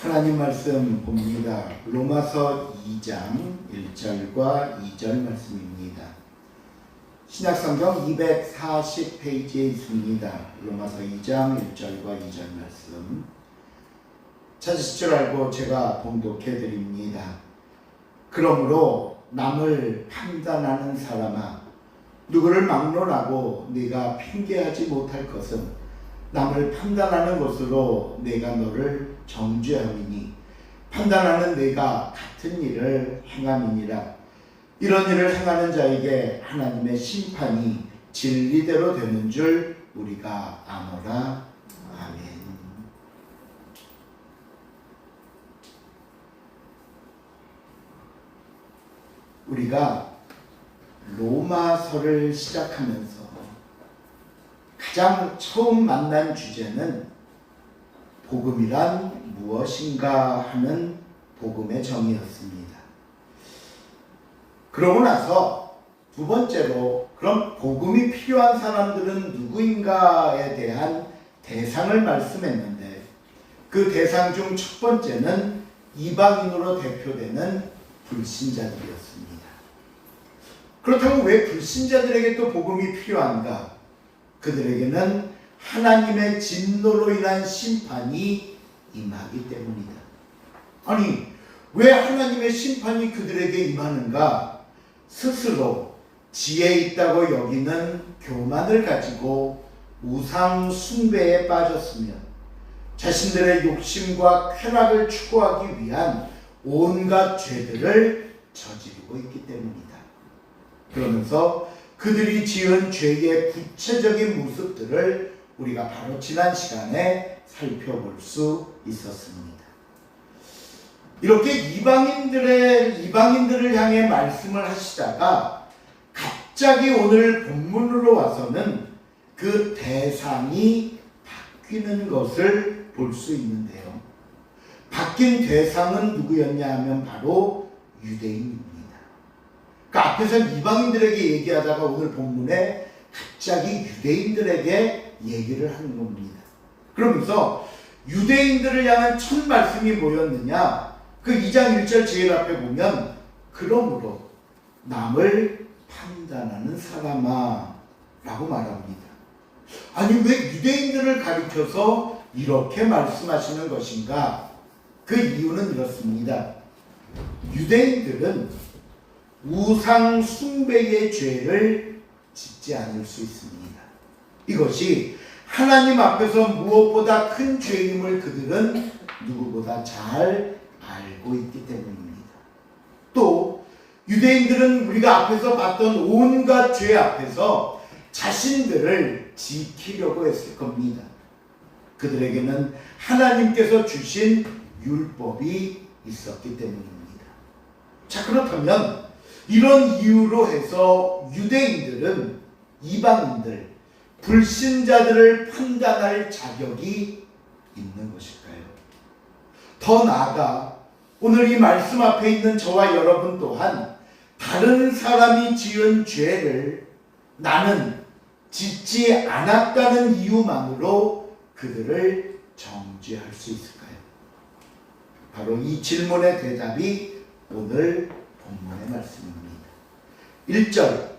하나님 말씀 봅니다. 로마서 2장 1절과 2절 말씀입니다. 신약성경 240페이지에 있습니다. 로마서 2장 1절과 2절 말씀. 찾으실 줄 알고 제가 봉독해 드립니다. 그러므로 남을 판단하는 사람아 누구를 막론하고 네가 핑계하지 못할 것은 남을 판단하는 것으로 내가 너를 정죄함이니 판단하는 내가 같은 일을 행함이니라 이런 일을 행하는 자에게 하나님의 심판이 진리대로 되는 줄 우리가 아노라 아멘. 우리가 로마서를 시작하면서 가장 처음 만난 주제는 복음이란 무엇인가 하는 복음의 정의였습니다. 그러고 나서 두 번째로 그럼 복음이 필요한 사람들은 누구인가에 대한 대상을 말씀했는데 그 대상 중 첫 번째는 이방인으로 대표되는 불신자들이었습니다. 그렇다면 왜 불신자들에게 또 복음이 필요한가? 그들에게는 하나님의 진노로 인한 심판이 임하기 때문이다. 아니, 왜 하나님의 심판이 그들에게 임하는가? 스스로 지혜 있다고 여기는 교만을 가지고 우상 숭배에 빠졌으며 자신들의 욕심과 쾌락을 추구하기 위한 온갖 죄들을 저지르고 있기 때문이다. 그러면서 그들이 지은 죄의 구체적인 모습들을 우리가 바로 지난 시간에 살펴볼 수 있었습니다. 이렇게 이방인들의 이방인들을 향해 말씀을 하시다가 갑자기 오늘 본문으로 와서는 그 대상이 바뀌는 것을 볼 수 있는데요. 바뀐 대상은 누구였냐 하면 바로 유대인입니다. 그 앞에서 이방인들에게 얘기하다가 오늘 본문에 갑자기 유대인들에게 얘기를 하는 겁니다. 그러면서 유대인들을 향한 첫 말씀이 뭐였느냐? 그 2장 1절 제일 앞에 보면 그러므로 남을 판단하는 사람아 라고 말합니다. 아니 왜 유대인들을 가리켜서 이렇게 말씀하시는 것인가? 그 이유는 이렇습니다. 유대인들은 우상 숭배의 죄를 짓지 않을 수 있습니다. 이것이 하나님 앞에서 무엇보다 큰 죄임을 그들은 누구보다 잘 알고 있기 때문입니다. 또 유대인들은 우리가 앞에서 봤던 온갖 죄 앞에서 자신들을 지키려고 했을 겁니다. 그들에게는 하나님께서 주신 율법이 있었기 때문입니다. 자, 그렇다면 이런 이유로 해서 유대인들은 이방인들, 불신자들을 판단할 자격이 있는 것일까요? 더 나아가 오늘 이 말씀 앞에 있는 저와 여러분 또한 다른 사람이 지은 죄를 나는 짓지 않았다는 이유만으로 그들을 정죄할 수 있을까요? 바로 이 질문의 대답이 오늘 본문의 말씀입니다. 1절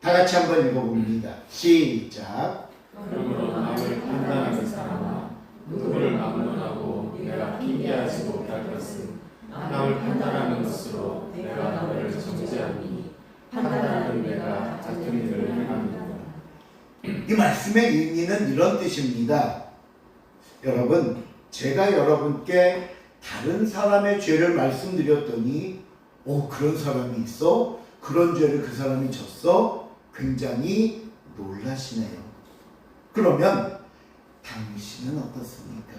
다 같이 한번 읽어봅니다. 시작. 그러므로 남을 판단하는 사람아 누구를 막론하고 내가 핑계하지 못할 것은 남을 판단하는 것으로 내가 너를 정죄하니 판단하는 내가 같은 일을 행합니다. 이 말씀의 의미는 이런 뜻입니다. 여러분, 제가 여러분께 다른 사람의 죄를 말씀드렸더니, 오, 그런 사람이 있어? 그런 죄를 그 사람이 졌어? 굉장히 놀라시네요. 그러면 당신은 어떻습니까?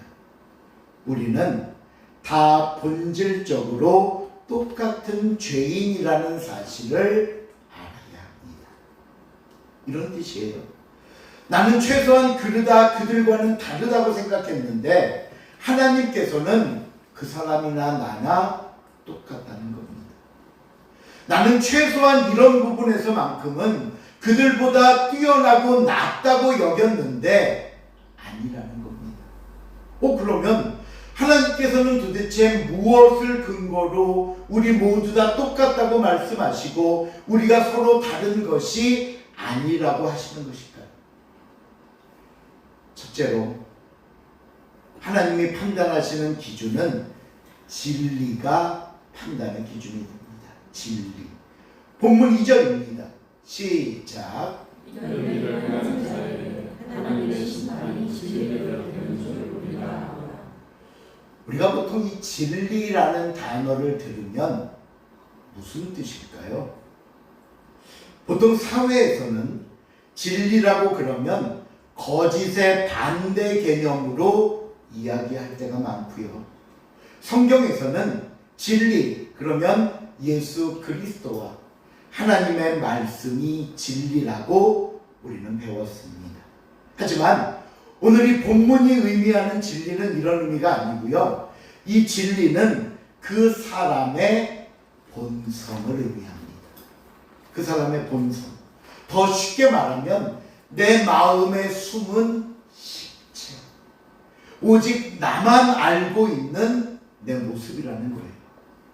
우리는 다 본질적으로 똑같은 죄인이라는 사실을 알아야 합니다. 이런 뜻이에요. 나는 최소한 그러다 그들과는 다르다고 생각했는데 하나님께서는 그 사람이나 나나 똑같다는 겁니다. 나는 최소한 이런 부분에서만큼은 그들보다 뛰어나고 낫다고 여겼는데 아니라는 겁니다. 어 그러면 하나님 하나님께서는 도대체 무엇을 근거로 우리 모두 다 똑같다고 말씀하시고 우리가 서로 다른 것이 아니라고 하시는 것일까요? 첫째로 하나님이 판단하시는 기준은 진리가 판단의 기준이 됩니다. 진리. 본문 2절입니다. 시작. 우리가 보통 이 진리라는 단어를 들으면 무슨 뜻일까요? 보통 사회에서는 진리라고 그러면 거짓의 반대 개념으로 이야기할 때가 많고요. 성경에서는 진리 그러면 예수 그리스도와 하나님의 말씀이 진리라고 우리는 배웠습니다. 하지만 오늘 이 본문이 의미하는 진리는 이런 의미가 아니고요. 이 진리는 그 사람의 본성을 의미합니다. 그 사람의 본성. 더 쉽게 말하면 내 마음에 숨은 실체. 오직 나만 알고 있는 내 모습이라는 거예요.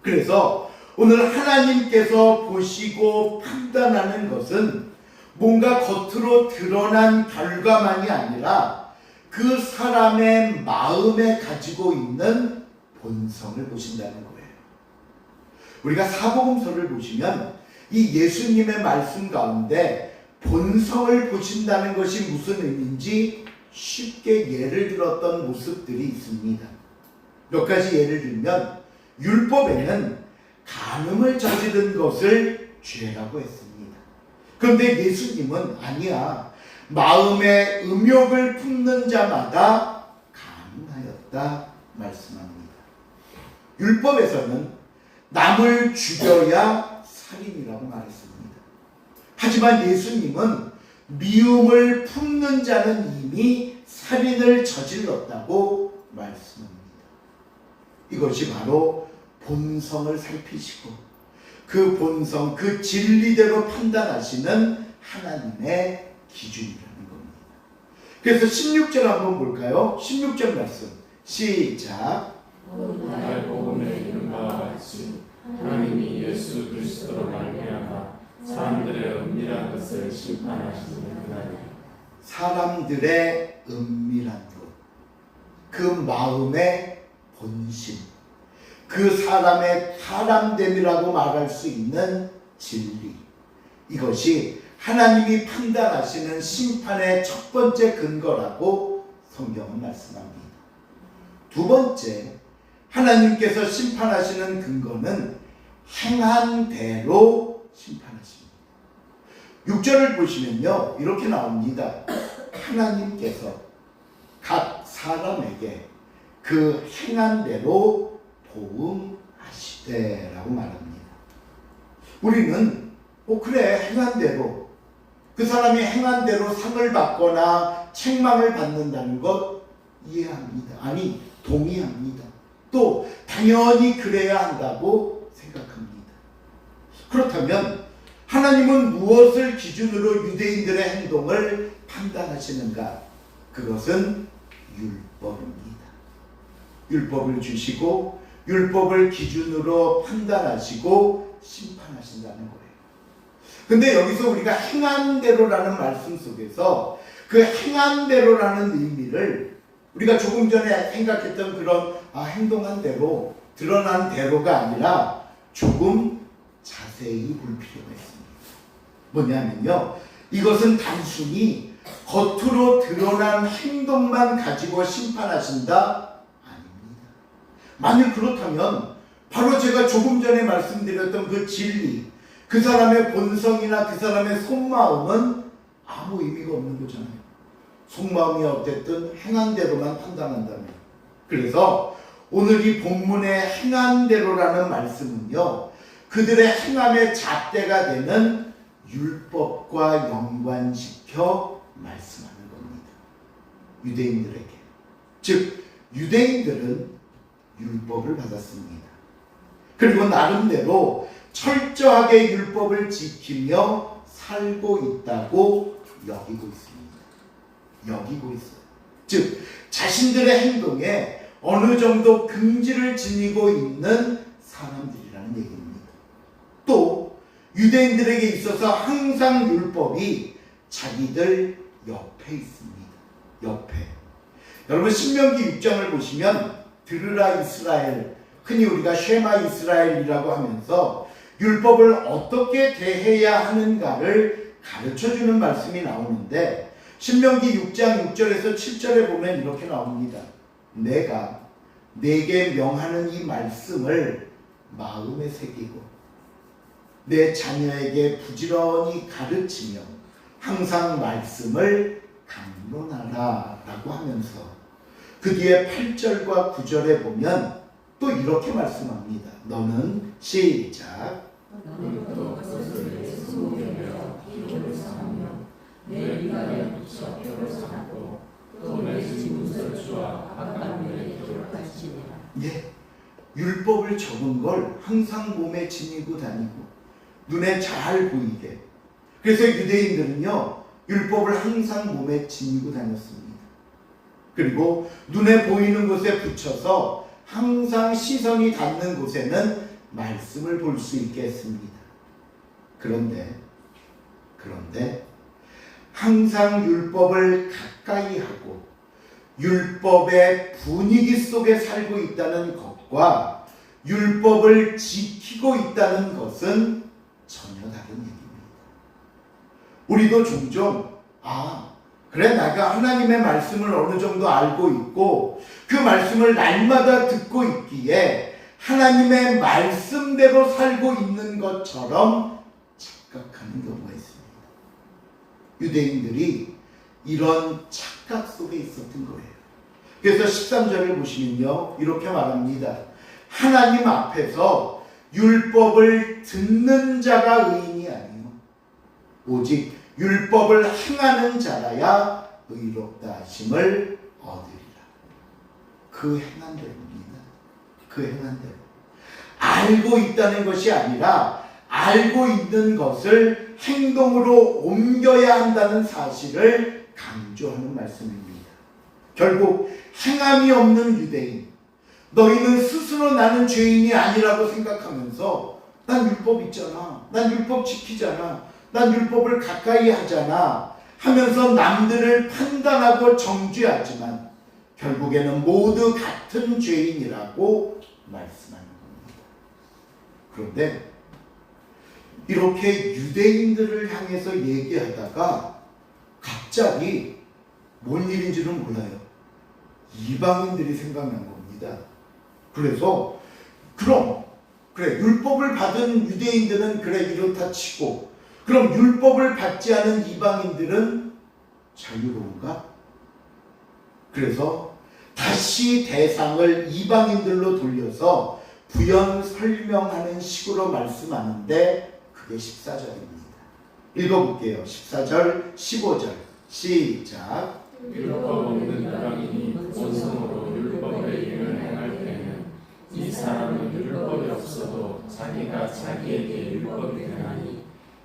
그래서 오늘 하나님께서 보시고 판단하는 것은 뭔가 겉으로 드러난 결과만이 아니라 그 사람의 마음에 가지고 있는 본성을 보신다는 거예요. 우리가 사복음서를 보시면 이 예수님의 말씀 가운데 본성을 보신다는 것이 무슨 의미인지 쉽게 예를 들었던 모습들이 있습니다. 몇 가지 예를 들면 율법에는 간음을 저지른 것을 죄라고 했습니다. 그런데 예수님은 아니야. 마음에 음욕을 품는 자마다 가능하였다 말씀합니다. 율법에서는 남을 죽여야 살인이라고 말했습니다. 하지만 예수님은 미움을 품는 자는 이미 살인을 저질렀다고 말씀합니다. 이것이 바로 본성을 살피시고 그 본성, 그 진리대로 판단하시는 하나님의 기준이라는 겁니다. 그래서 16절 한번 볼까요? 16절 말씀. 시작. 날 복음에 이른 바와 같이 하나님이 예수 그리스도로 말미암아 사람들의 은밀한 것을 심판하시는 그날에 사람들의 은밀한 것, 그 마음의 본심, 그 사람의 사람됨이라고 말할 수 있는 진리. 이것이 하나님이 판단하시는 심판의 첫 번째 근거라고 성경은 말씀합니다. 두 번째, 하나님께서 심판하시는 근거는 행한 대로 심판하십니다. 6절을 보시면요. 이렇게 나옵니다. 하나님께서 각 사람에게 그 행한 대로 보응하시되라고 말합니다. 우리는 어 그래 행한 대로 그 사람이 행한 대로 상을 받거나 책망을 받는다는 것 이해합니다. 아니 동의합니다. 또 당연히 그래야 한다고 생각합니다. 그렇다면 하나님은 무엇을 기준으로 유대인들의 행동을 판단하시는가? 그것은 율법입니다. 율법을 주시고 율법을 기준으로 판단하시고 심판하신다는 거예요. 근데 여기서 우리가 행한 대로라는 말씀 속에서 그 행한 대로라는 의미를 우리가 조금 전에 생각했던 그런 아, 행동한 대로 드러난 대로가 아니라 조금 자세히 볼 필요가 있습니다. 뭐냐면요. 이것은 단순히 겉으로 드러난 행동만 가지고 심판하신다? 만일 그렇다면 바로 제가 조금 전에 말씀드렸던 그 진리, 그 사람의 본성이나 그 사람의 속마음은 아무 의미가 없는 거잖아요. 속마음이 어쨌든 행한 대로만 판단한다면. 그래서 오늘 이 본문의 행한 대로라는 말씀은요. 그들의 행함의 잣대가 되는 율법과 연관시켜 말씀하는 겁니다. 유대인들에게. 즉, 유대인들은 율법을 받았습니다. 그리고 나름대로 철저하게 율법을 지키며 살고 있다고 여기고 있습니다. 여기고 있어요. 즉, 자신들의 행동에 어느 정도 긍지를 지니고 있는 사람들이라는 얘기입니다. 또 유대인들에게 있어서 항상 율법이 자기들 옆에 있습니다. 옆에. 여러분 신명기 6장을 보시면 들으라 이스라엘 흔히 우리가 쉐마 이스라엘이라고 하면서 율법을 어떻게 대해야 하는가를 가르쳐 주는 말씀이 나오는데 신명기 6장 6절에서 7절에 보면 이렇게 나옵니다. 내가 내게 명하는 이 말씀을 마음에 새기고 내 자녀에게 부지런히 가르치며 항상 말씀을 강론하라 라고 하면서 그 뒤에 8절과 9절에 보면 또 이렇게 말씀합니다. 너는 시작 예. 율법을 적은 걸 항상 몸에 지니고 다니고 눈에 잘 보이게. 그래서 유대인들은요, 율법을 항상 몸에 지니고 다녔습니다. 그리고 눈에 보이는 곳에 붙여서 항상 시선이 닿는 곳에는 말씀을 볼 수 있게 했습니다. 그런데, 그런데, 항상 율법을 가까이 하고 율법의 분위기 속에 살고 있다는 것과 율법을 지키고 있다는 것은 전혀 다른 얘기입니다. 우리도 종종 아 그래 내가 하나님의 말씀을 어느 정도 알고 있고 그 말씀을 날마다 듣고 있기에 하나님의 말씀대로 살고 있는 것처럼 착각하는 경우가 있습니다. 유대인들이 이런 착각 속에 있었던 거예요. 그래서 13절을 보시면요. 이렇게 말합니다. 하나님 앞에서 율법을 듣는 자가 의인이 아니요. 오직 율법을 행하는 자라야 의롭다 하심을 얻으리라. 그 행한 대로입니다. 그 행한 대로. 알고 있다는 것이 아니라 알고 있는 것을 행동으로 옮겨야 한다는 사실을 강조하는 말씀입니다. 결국 행함이 없는 유대인, 너희는 스스로 나는 죄인이 아니라고 생각하면서 난 율법 있잖아. 난 율법 지키잖아. 난 율법을 가까이 하잖아. 하면서 남들을 판단하고 정죄하지만 결국에는 모두 같은 죄인이라고 말씀하는 겁니다. 그런데 이렇게 유대인들을 향해서 얘기하다가 갑자기 뭔 일인지는 몰라요. 이방인들이 생각난 겁니다. 그래서 그럼 그래 율법을 받은 유대인들은 그래 이렇다 치고 그럼 율법을 받지 않은 이방인들은 자유로운가? 그래서 다시 대상을 이방인들로 돌려서 부연 설명하는 식으로 말씀하는데 그게 14절입니다. 읽어볼게요. 14절, 15절 시작. 율법 없는 이방인이 본성으로 율법의 일을 행할 때는 이 사람은 율법이 없어도 자기가 자기에게 율법이 되나니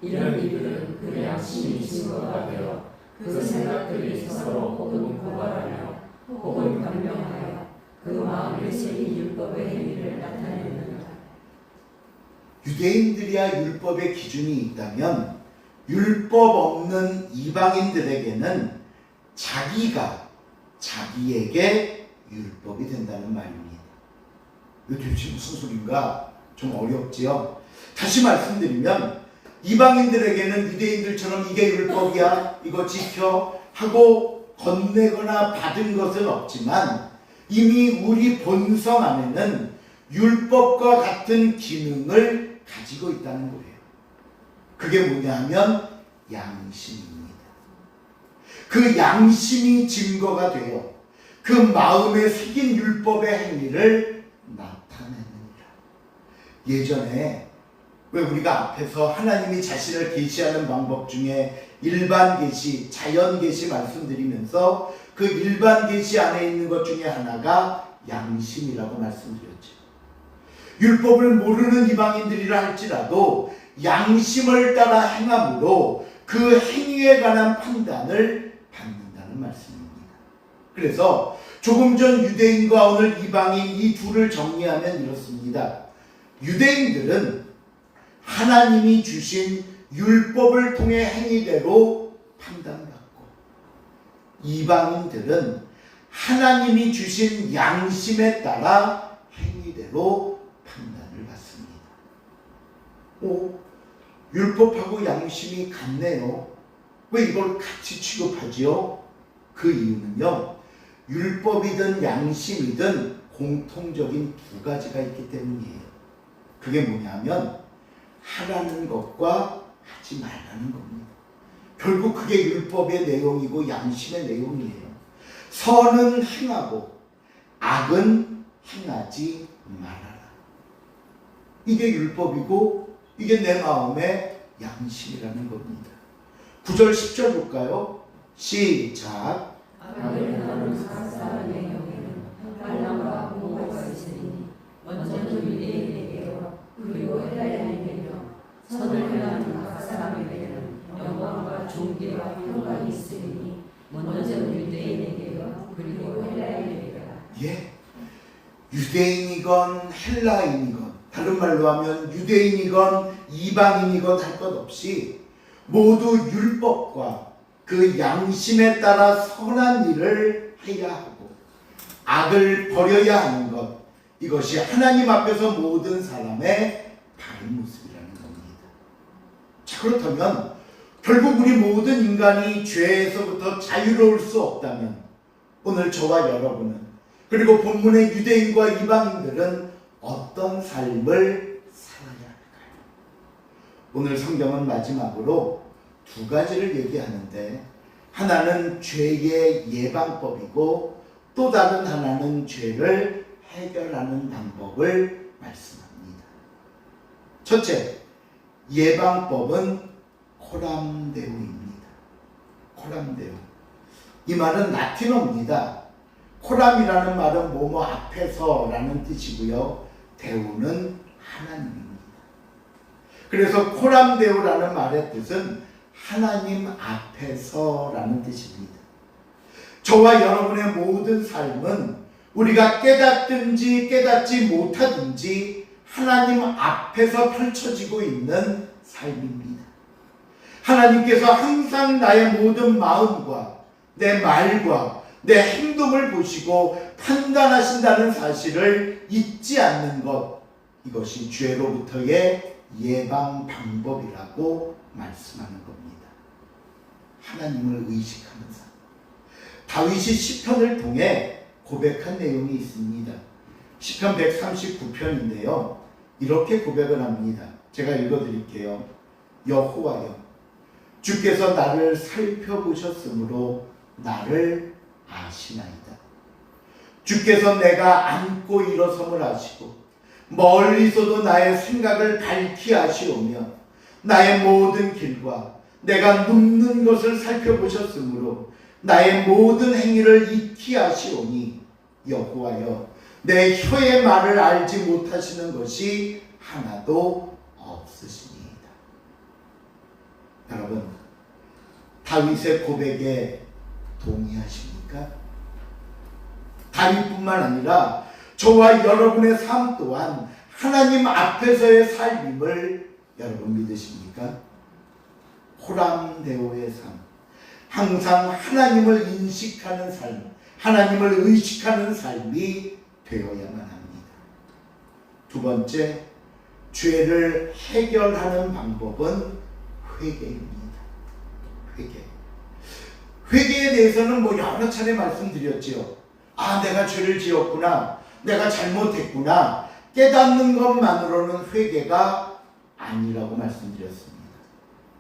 이런 이들은 그 양심이 증거가 되어 그 생각들이 서로 혹은 고발하며 혹은 변명하여 그 마음에 새긴 율법의 행위를 나타내느니라 유대인들이야 율법의 기준이 있다면 율법 없는 이방인들에게는 자기가 자기에게 율법이 된다는 말입니다. 이거 도대체 무슨 소린가? 좀 어렵지요? 다시 말씀드리면 이방인들에게는 유대인들처럼 이게 율법이야, 이거 지켜 하고 건네거나 받은 것은 없지만 이미 우리 본성 안에는 율법과 같은 기능을 가지고 있다는 거예요. 그게 뭐냐 하면 양심입니다. 그 양심이 증거가 되어 그 마음에 새긴 율법의 행위를 나타내느니라. 예전에 왜 우리가 앞에서 하나님이 자신을 계시하는 방법 중에 일반 계시, 자연 계시 말씀드리면서 그 일반 계시 안에 있는 것 중에 하나가 양심이라고 말씀드렸죠. 율법을 모르는 이방인들이라 할지라도 양심을 따라 행함으로 그 행위에 관한 판단을 받는다는 말씀입니다. 그래서 조금 전 유대인과 오늘 이방인 이 둘을 정리하면 이렇습니다. 유대인들은 하나님이 주신 율법을 통해 행위대로 판단받고 이방인들은 하나님이 주신 양심에 따라 행위대로 판단을 받습니다. 오, 율법하고 양심이 같네요. 왜 이걸 같이 취급하지요? 그 이유는요. 율법이든 양심이든 공통적인 두 가지가 있기 때문이에요. 그게 뭐냐면 하라는 것과 하지 말라는 겁니다. 결국 그게 율법의 내용이고 양심의 내용이에요. 선은 행하고 악은 행하지 말아라. 이게 율법이고 이게 내 마음의 양심이라는 겁니다. 9절 10절 볼까요? 시작. 악을 행하는 각 사람의 영에는 반란과 공고가 있으니 먼저 유대인에게요 그리고 헬라인에게요 선을 행하는 각 사람에게는 영광과 존귀와 평강이 있으니 먼저 유대인에게요 그리고 헬라인에게요 예. 유대인이건 헬라인이건 다른 말로 하면 유대인이건 이방인이건 할 것 없이 모두 율법과 그 양심에 따라 선한 일을 해야 하고 악을 버려야 하는 것 이것이 하나님 앞에서 모든 사람의 바른 모습이라는 겁니다. 자 그렇다면 결국 우리 모든 인간이 죄에서부터 자유로울 수 없다면 오늘 저와 여러분은 그리고 본문의 유대인과 이방인들은 어떤 삶을 살아야 할까요? 오늘 성경은 마지막으로 두 가지를 얘기하는데 하나는 죄의 예방법이고 또 다른 하나는 죄를 해결하는 방법을 말씀합니다. 첫째, 예방법은 코람데오입니다. 코람데오. 이 말은 라틴어입니다. 코람이라는 말은 뭐뭐 앞에서라는 뜻이고요. 대우는 하나님입니다. 그래서 코람데오라는 말의 뜻은 하나님 앞에서라는 뜻입니다. 저와 여러분의 모든 삶은 우리가 깨닫든지 깨닫지 못하든지 하나님 앞에서 펼쳐지고 있는 삶입니다. 하나님께서 항상 나의 모든 마음과 내 말과 내 행동을 보시고 판단하신다는 사실을 잊지 않는 것 이것이 죄로부터의 예방 방법이라고 말씀하는 겁니다. 하나님을 의식하는 삶. 다윗이 시편을 통해 고백한 내용이 있습니다. 시편 139편인데요. 이렇게 고백을 합니다. 제가 읽어드릴게요. 여호와여, 주께서 나를 살펴보셨으므로 나를 아시나이다. 주께서 내가 앉고 일어섬을 아시고 멀리서도 나의 생각을 밝히 아시오며 나의 모든 길과 내가 눕는 것을 살펴보셨으므로 나의 모든 행위를 익히 아시오니 여호와여 내 혀의 말을 알지 못하시는 것이 하나도 없으시니이다. 여러분 다윗의 고백에 동의하십니까? 다윗뿐만 아니라 저와 여러분의 삶 또한 하나님 앞에서의 삶임을 여러분 믿으십니까? 호람대오의 삶. 항상 하나님을 인식하는 삶, 하나님을 의식하는 삶이 되어야만 합니다. 두 번째, 죄를 해결하는 방법은 회개입니다. 회개. 회개에 대해서는 뭐 여러 차례 말씀드렸지요. 아, 내가 죄를 지었구나. 내가 잘못했구나. 깨닫는 것만으로는 회개가 아니라고 말씀드렸습니다.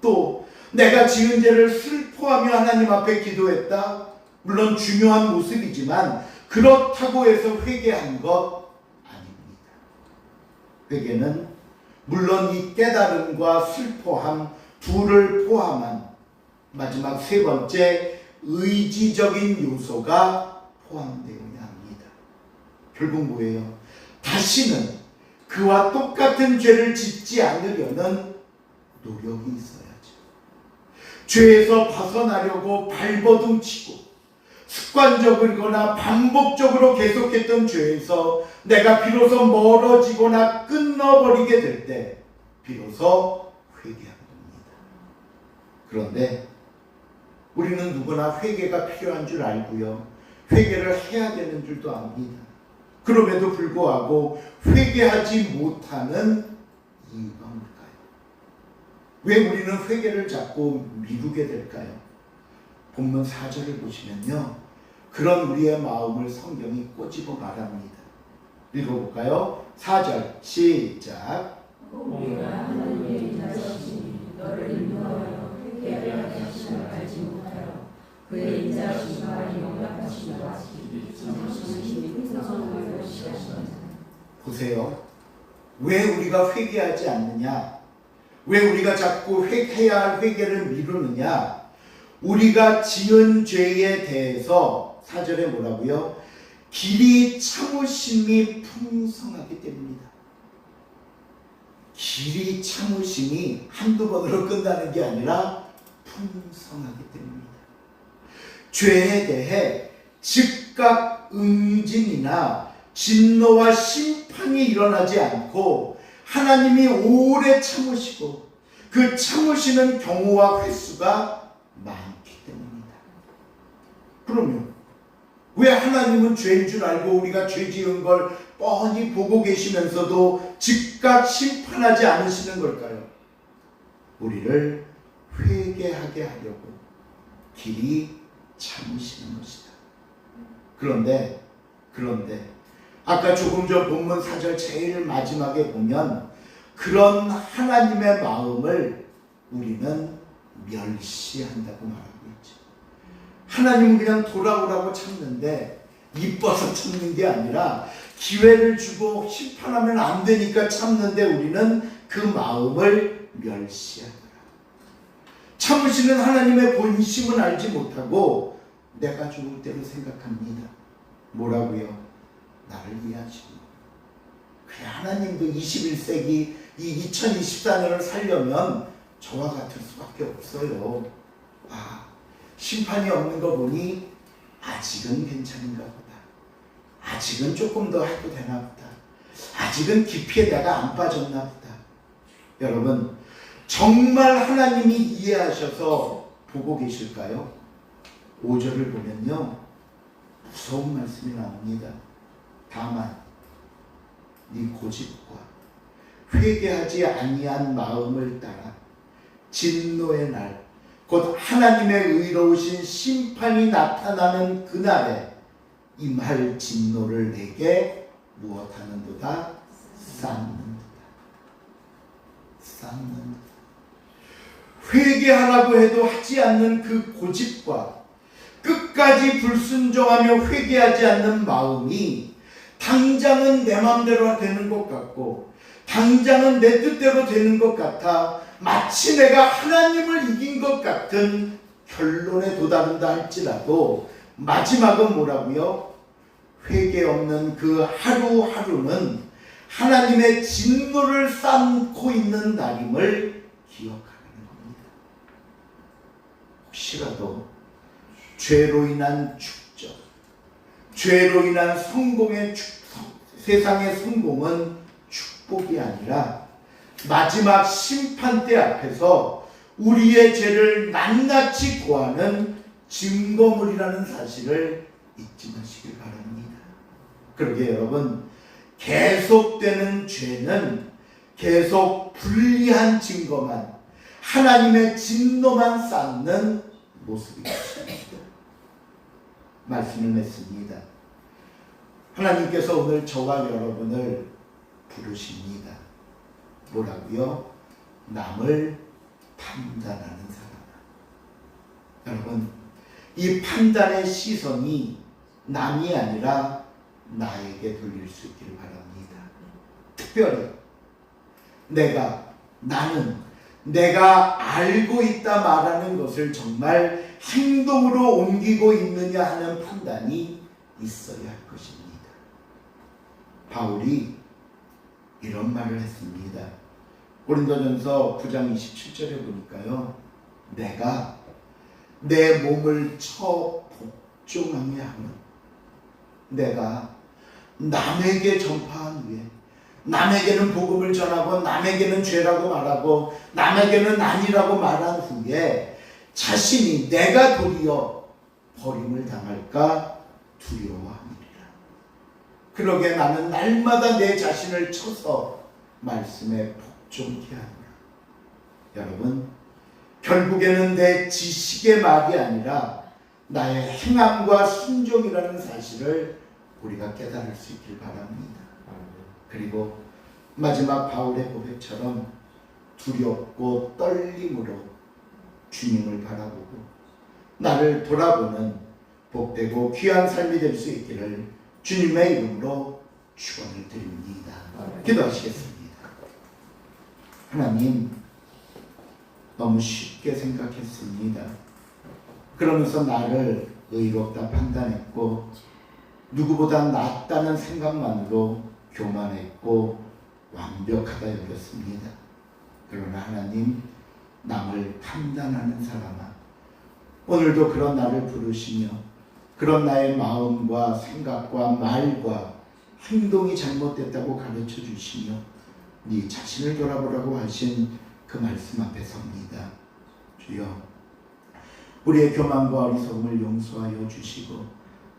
또 내가 지은 죄를 슬퍼하며 하나님 앞에 기도했다. 물론 중요한 모습이지만 그렇다고 해서 회개한 것 아닙니다. 회개는 물론 이 깨달음과 슬퍼함 둘을 포함한 마지막 세 번째 의지적인 요소가 포함되어야 합니다. 결국 뭐예요? 다시는 그와 똑같은 죄를 짓지 않으려는 노력이 있어야죠. 죄에서 벗어나려고 발버둥치고 습관적이거나 반복적으로 계속했던 죄에서 내가 비로소 멀어지거나 끊어버리게 될 때 비로소 회개하는 겁니다. 그런데 우리는 누구나 회개가 필요한 줄 알고요. 회개를 해야 되는 줄도 압니다. 그럼에도 불구하고 회개하지 못하는 이유가 뭘까요? 왜 우리는 회개를 자꾸 미루게 될까요? 본문 4절을 보시면요. 그런 우리의 마음을 성경이 꼬집어 말합니다. 읽어볼까요? 4절 시작 보세요. 왜 우리가 회개하지 않느냐? 왜 우리가 자꾸 회개해야 할 회개를 미루느냐? 우리가 지은 죄에 대해서 사절에 뭐라고요? 길이 참으심이 풍성하기 때문이다. 길이 참으심이 한두 번으로 끝나는 게 아니라 풍성하기 때문이다. 죄에 대해 즉각 응징이나 진노와 심판이 일어나지 않고 하나님이 오래 참으시고 그 참으시는 경우와 횟수가 많기 때문이다. 그러면 왜 하나님은 죄인 줄 알고 우리가 죄 지은 걸 뻔히 보고 계시면서도 즉각 심판하지 않으시는 걸까요? 우리를 회개하게 하려고 길이 참으시는 것이다. 그런데 그런데 아까 조금 전 본문 4절 제일 마지막에 보면 그런 하나님의 마음을 우리는 멸시한다고 말하고 있죠. 하나님은 그냥 돌아오라고 참는데 이뻐서 참는 게 아니라 기회를 주고 심판하면 안 되니까 참는데 우리는 그 마음을 멸시하더라. 참으시는 하나님의 본심은 알지 못하고 내가 좋을 대로 생각합니다. 뭐라고요? 나를 이해하시고. 그래, 하나님도 21세기 이 2024년을 살려면 저와 같을 수밖에 없어요. 아, 심판이 없는 거 보니 아직은 괜찮은가 보다. 아직은 조금 더 해도 되나 보다. 아직은 깊이에 내가 안 빠졌나 보다. 여러분, 정말 하나님이 이해하셔서 보고 계실까요? 5절을 보면요. 무서운 말씀이 나옵니다. 다만 네 고집과 회개하지 아니한 마음을 따라 진노의 날, 곧 하나님의 의로우신 심판이 나타나는 그날에 임할 진노를 내게 무엇하는도다 쌓는도다. 쌓는도다. 회개하라고 해도 하지 않는 그 고집과 끝까지 불순종하며 회개하지 않는 마음이 당장은 내 마음대로 되는 것 같고 당장은 내 뜻대로 되는 것 같아 마치 내가 하나님을 이긴 것 같은 결론에 도달한다 할지라도 마지막은 뭐라고요? 회개 없는 그 하루하루는 하나님의 진노를 쌓고 있는 날임을 기억하는 겁니다. 혹시라도 죄로 인한 축적, 죄로 인한 성공의 축, 세상의 성공은 축복이 아니라 마지막 심판 때 앞에서 우리의 죄를 낱낱이 고하는 증거물이라는 사실을 잊지 마시길 바랍니다. 그러게 여러분, 계속되는 죄는 계속 불리한 증거만, 하나님의 진노만 쌓는 모습이 것입니다. 말씀을 맺습니다. 하나님께서 오늘 저와 여러분을 부르십니다. 뭐라고요? 남을 판단하는 사람. 여러분, 이 판단의 시선이 남이 아니라 나에게 돌릴 수 있기를 바랍니다. 특별히 내가 나는 내가 알고 있다 말하는 것을 정말 행동으로 옮기고 있느냐 하는 판단이 있어야 할 것입니다. 바울이 이런 말을 했습니다. 고린도전서 9장 27절에 보니까요. 내가 내 몸을 쳐 복종함의 함은 내가 남에게 전파한 후에 남에게는 복음을 전하고 남에게는 죄라고 말하고 남에게는 아니라고 말한 후에 자신이 내가 도리어 버림을 당할까 두려워합니다. 그러게 나는 날마다 내 자신을 쳐서 말씀에 하노라. 여러분, 결국에는 내 지식의 말이 아니라 나의 행함과 순종이라는 사실을 우리가 깨달을 수 있길 바랍니다. 그리고 마지막 바울의 고백처럼 두렵고 떨림으로 주님을 바라보고 나를 돌아보는 복되고 귀한 삶이 될 수 있기를 주님의 이름으로 축원을 드립니다. 기도하시겠습니다. 하나님 너무 쉽게 생각했습니다. 그러면서 나를 의롭다 판단했고 누구보다 낫다는 생각만으로 교만했고 완벽하다 여겼습니다. 그러나 하나님 남을 판단하는 사람아 오늘도 그런 나를 부르시며 그런 나의 마음과 생각과 말과 행동이 잘못됐다고 가르쳐 주시며 네 자신을 돌아보라고 하신 그 말씀 앞에 섭니다. 주여 우리의 교만과 어리석음을 용서하여 주시고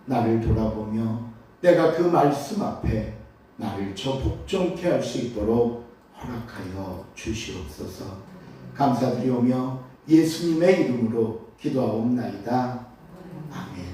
나를 돌아보며 내가 그 말씀 앞에 나를 저 복종케 할 수 있도록 허락하여 주시옵소서. 감사드리오며 예수님의 이름으로 기도하옵나이다. 아멘.